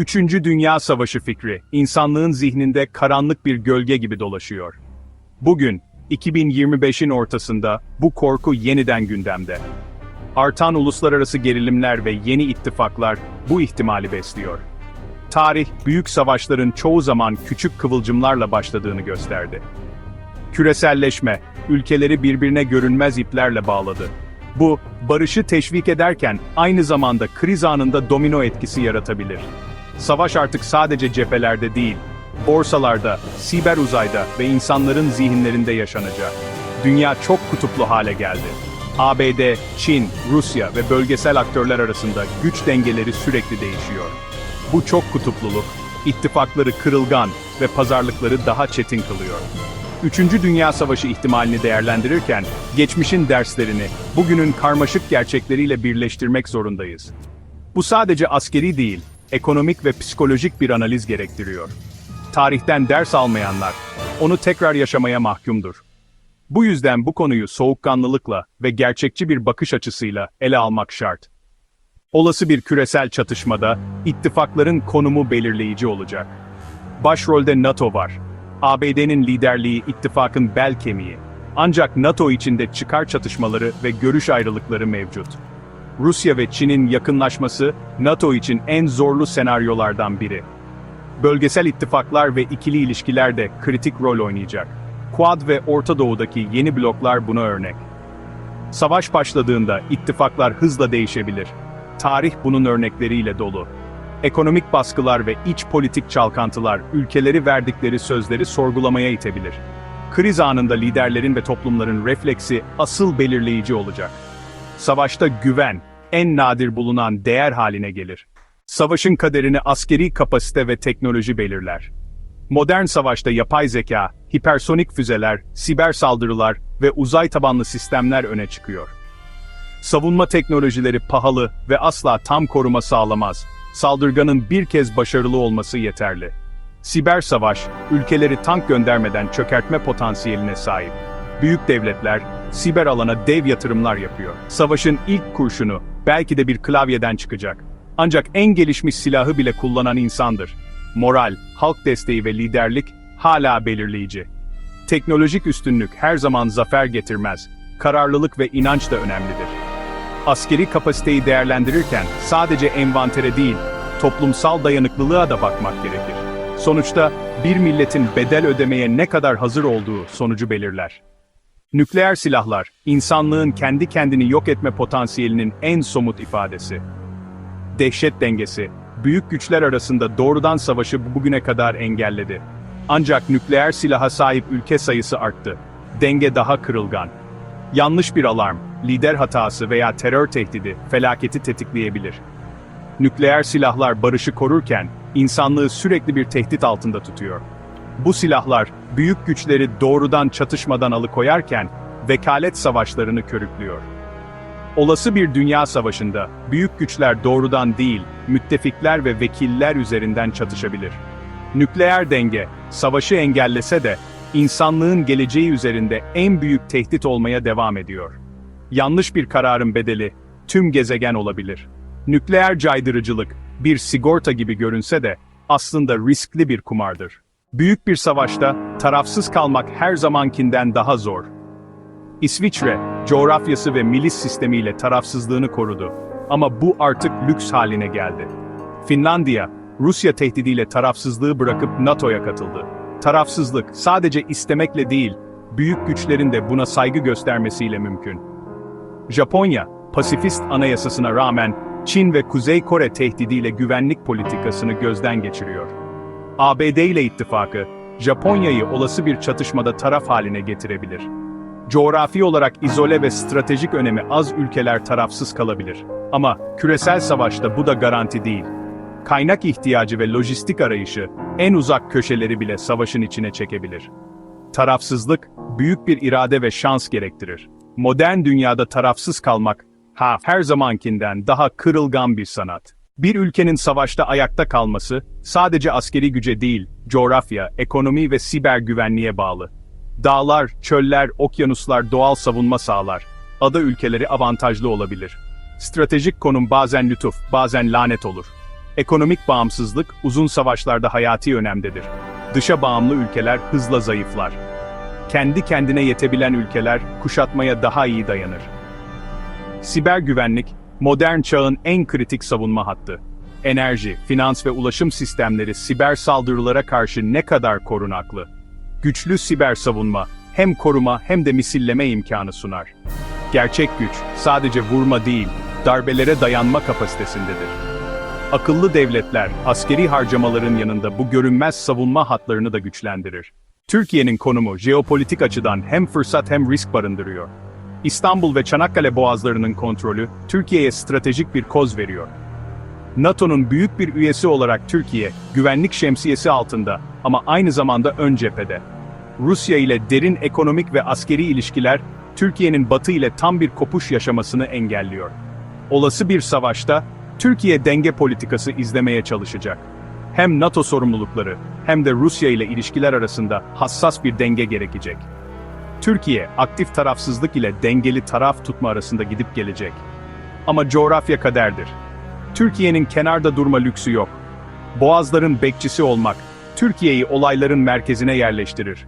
Üçüncü Dünya Savaşı fikri, insanlığın zihninde karanlık bir gölge gibi dolaşıyor. Bugün, 2025'in ortasında, bu korku yeniden gündemde. Artan uluslararası gerilimler ve yeni ittifaklar, bu ihtimali besliyor. Tarih, büyük savaşların çoğu zaman küçük kıvılcımlarla başladığını gösterdi. Küreselleşme, ülkeleri birbirine görünmez iplerle bağladı. Bu, barışı teşvik ederken aynı zamanda kriz anında domino etkisi yaratabilir. Savaş artık sadece cephelerde değil, borsalarda, siber uzayda ve insanların zihinlerinde yaşanacak. Dünya çok kutuplu hale geldi. ABD, Çin, Rusya ve bölgesel aktörler arasında güç dengeleri sürekli değişiyor. Bu çok kutupluluk, ittifakları kırılgan ve pazarlıkları daha çetin kılıyor. Üçüncü Dünya Savaşı ihtimalini değerlendirirken, geçmişin derslerini, bugünün karmaşık gerçekleriyle birleştirmek zorundayız. Bu sadece askeri değil, ekonomik ve psikolojik bir analiz gerektiriyor. Tarihten ders almayanlar, onu tekrar yaşamaya mahkumdur. Bu yüzden bu konuyu soğukkanlılıkla ve gerçekçi bir bakış açısıyla ele almak şart. Olası bir küresel çatışmada, ittifakların konumu belirleyici olacak. Başrolde NATO var. ABD'nin liderliği ittifakın bel kemiği. Ancak NATO içinde çıkar çatışmaları ve görüş ayrılıkları mevcut. Rusya ve Çin'in yakınlaşması, NATO için en zorlu senaryolardan biri. Bölgesel ittifaklar ve ikili ilişkiler de kritik rol oynayacak. Quad ve Orta Doğu'daki yeni bloklar buna örnek. Savaş başladığında ittifaklar hızla değişebilir. Tarih bunun örnekleriyle dolu. Ekonomik baskılar ve iç politik çalkantılar ülkeleri verdikleri sözleri sorgulamaya itebilir. Kriz anında liderlerin ve toplumların refleksi asıl belirleyici olacak. Savaşta güven, en nadir bulunan değer haline gelir. Savaşın kaderini askeri kapasite ve teknoloji belirler. Modern savaşta yapay zeka, hipersonik füzeler, siber saldırılar ve uzay tabanlı sistemler öne çıkıyor. Savunma teknolojileri pahalı ve asla tam koruma sağlamaz. Saldırganın bir kez başarılı olması yeterli. Siber savaş, ülkeleri tank göndermeden çökertme potansiyeline sahip. Büyük devletler, siber alana dev yatırımlar yapıyor. Savaşın ilk kurşunu, belki de bir klavyeden çıkacak. Ancak en gelişmiş silahı bile kullanan insandır. Moral, halk desteği ve liderlik, hala belirleyici. Teknolojik üstünlük her zaman zafer getirmez. Kararlılık ve inanç da önemlidir. Askeri kapasiteyi değerlendirirken sadece envantere değil, toplumsal dayanıklılığa da bakmak gerekir. Sonuçta bir milletin bedel ödemeye ne kadar hazır olduğu sonucu belirler. Nükleer silahlar, insanlığın kendi kendini yok etme potansiyelinin en somut ifadesi. Dehşet dengesi, büyük güçler arasında doğrudan savaşı bugüne kadar engelledi. Ancak nükleer silaha sahip ülke sayısı arttı. Denge daha kırılgan. Yanlış bir alarm, lider hatası veya terör tehdidi felaketi tetikleyebilir. Nükleer silahlar barışı korurken, insanlığı sürekli bir tehdit altında tutuyor. Bu silahlar, büyük güçleri doğrudan çatışmadan alıkoyarken, vekalet savaşlarını körüklüyor. Olası bir dünya savaşında, büyük güçler doğrudan değil, müttefikler ve vekiller üzerinden çatışabilir. Nükleer denge, savaşı engellese de, insanlığın geleceği üzerinde en büyük tehdit olmaya devam ediyor. Yanlış bir kararın bedeli, tüm gezegen olabilir. Nükleer caydırıcılık, bir sigorta gibi görünse de, aslında riskli bir kumardır. Büyük bir savaşta, tarafsız kalmak her zamankinden daha zor. İsviçre, coğrafyası ve milis sistemiyle tarafsızlığını korudu. Ama bu artık lüks haline geldi. Finlandiya, Rusya tehdidiyle tarafsızlığı bırakıp NATO'ya katıldı. Tarafsızlık sadece istemekle değil, büyük güçlerin de buna saygı göstermesiyle mümkün. Japonya, pasifist anayasasına rağmen Çin ve Kuzey Kore tehdidiyle güvenlik politikasını gözden geçiriyor. ABD ile ittifakı, Japonya'yı olası bir çatışmada taraf haline getirebilir. Coğrafi olarak izole ve stratejik önemi az ülkeler tarafsız kalabilir. Ama küresel savaşta bu da garanti değil. Kaynak ihtiyacı ve lojistik arayışı en uzak köşeleri bile savaşın içine çekebilir. Tarafsızlık büyük bir irade ve şans gerektirir. Modern dünyada tarafsız kalmak ha her zamankinden daha kırılgan bir sanat. Bir ülkenin savaşta ayakta kalması sadece askeri güce değil, coğrafya, ekonomi ve siber güvenliğe bağlı. Dağlar, çöller, okyanuslar doğal savunma sağlar. Ada ülkeleri avantajlı olabilir. Stratejik konum bazen lütuf, bazen lanet olur. Ekonomik bağımsızlık uzun savaşlarda hayati önemdedir. Dışa bağımlı ülkeler hızla zayıflar. Kendi kendine yetebilen ülkeler kuşatmaya daha iyi dayanır. Siber güvenlik, modern çağın en kritik savunma hattı. Enerji, finans ve ulaşım sistemleri siber saldırılara karşı ne kadar korunaklı? Güçlü siber savunma, hem koruma hem de misilleme imkanı sunar. Gerçek güç, sadece vurma değil, darbelere dayanma kapasitesindedir. Akıllı devletler, askeri harcamaların yanında bu görünmez savunma hatlarını da güçlendirir. Türkiye'nin konumu jeopolitik açıdan hem fırsat hem risk barındırıyor. İstanbul ve Çanakkale boğazlarının kontrolü, Türkiye'ye stratejik bir koz veriyor. NATO'nun büyük bir üyesi olarak Türkiye, güvenlik şemsiyesi altında ama aynı zamanda ön cephede. Rusya ile derin ekonomik ve askeri ilişkiler, Türkiye'nin Batı ile tam bir kopuş yaşamasını engelliyor. Olası bir savaşta, Türkiye denge politikası izlemeye çalışacak. Hem NATO sorumlulukları, hem de Rusya ile ilişkiler arasında hassas bir denge gerekecek. Türkiye, aktif tarafsızlık ile dengeli taraf tutma arasında gidip gelecek. Ama coğrafya kaderdir. Türkiye'nin kenarda durma lüksü yok. Boğazların bekçisi olmak, Türkiye'yi olayların merkezine yerleştirir.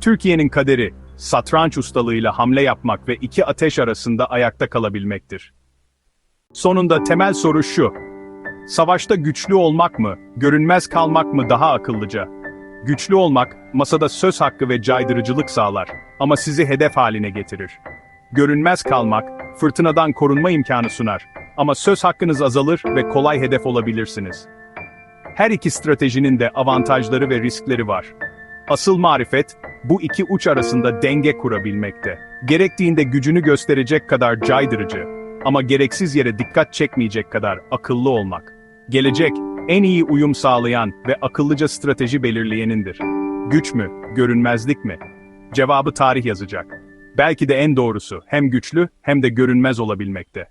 Türkiye'nin kaderi, satranç ustalığıyla hamle yapmak ve iki ateş arasında ayakta kalabilmektir. Sonunda temel soru şu. Savaşta güçlü olmak mı, görünmez kalmak mı daha akıllıca? Güçlü olmak, masada söz hakkı ve caydırıcılık sağlar ama sizi hedef haline getirir. Görünmez kalmak, fırtınadan korunma imkanı sunar ama söz hakkınız azalır ve kolay hedef olabilirsiniz. Her iki stratejinin de avantajları ve riskleri var. Asıl marifet, bu iki uç arasında denge kurabilmekte. Gerektiğinde gücünü gösterecek kadar caydırıcı ama gereksiz yere dikkat çekmeyecek kadar akıllı olmak. Gelecek, en iyi uyum sağlayan ve akıllıca strateji belirleyenindir. Güç mü, görünmezlik mi? Cevabı tarih yazacak. Belki de en doğrusu hem güçlü hem de görünmez olabilmekte.